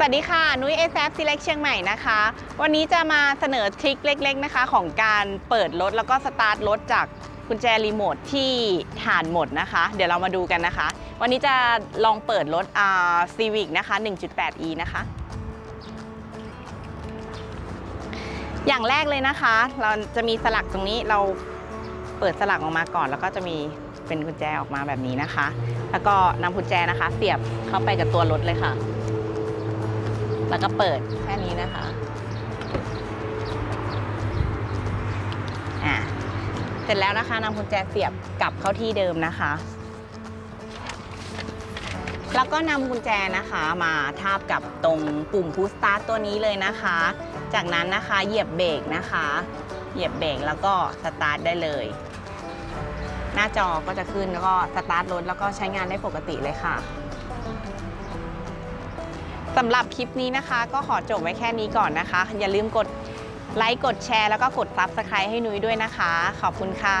สวัสดีค่ะ นุ้ย s อ Select เชียงใหม่นะคะ วันนี้จะมาเสนอทริคเล็กๆนะคะ ของการเปิดรถแล้วก็สตาร์ทรถจากกุญแจรีโมทที่ถ่านหมดนะคะ เดี๋ยวเรามาดูกันนะคะ วันนี้จะลองเปิดรถอ่า Civic นะคะ 1.8e นะคะ อย่างแรกเลยนะคะ เราจะมีสลักตรงนี้เราเปิดสลักออกมาก่อน แล้วก็จะมีเป็นกุญแจออกมาแบบนี้นะคะ แล้วก็นำกุญแจนะคะ เสียบเข้าไปกับตัวรถเลยค่ะ แล้วก็เปิดแค่นี้นะคะอะเสร็จแล้วนะคะนำกุญแจเสียบกลับเข้าที่เดิมนะคะ แล้วก็นำกุญแจนะคะมาทาบกับตรงปุ่มพุชสตาร์ตตัวนี้เลยนะคะ จากนั้นนะคะเหยียบเบรกนะคะ เหยียบเบรกแล้วก็สตาร์ทได้เลย หน้าจอก็จะขึ้นแล้วก็สตาร์ทรถแล้วก็ใช้งานได้ปกติเลยค่ะ สำหรับคลิปนี้นะคะ ก็ขอจบไว้แค่นี้ก่อนนะคะ อย่าลืมกดไลค์กดแชร์แล้วก็กด Subscribe ให้นุ้ยด้วยนะคะ ขอบคุณค่ะ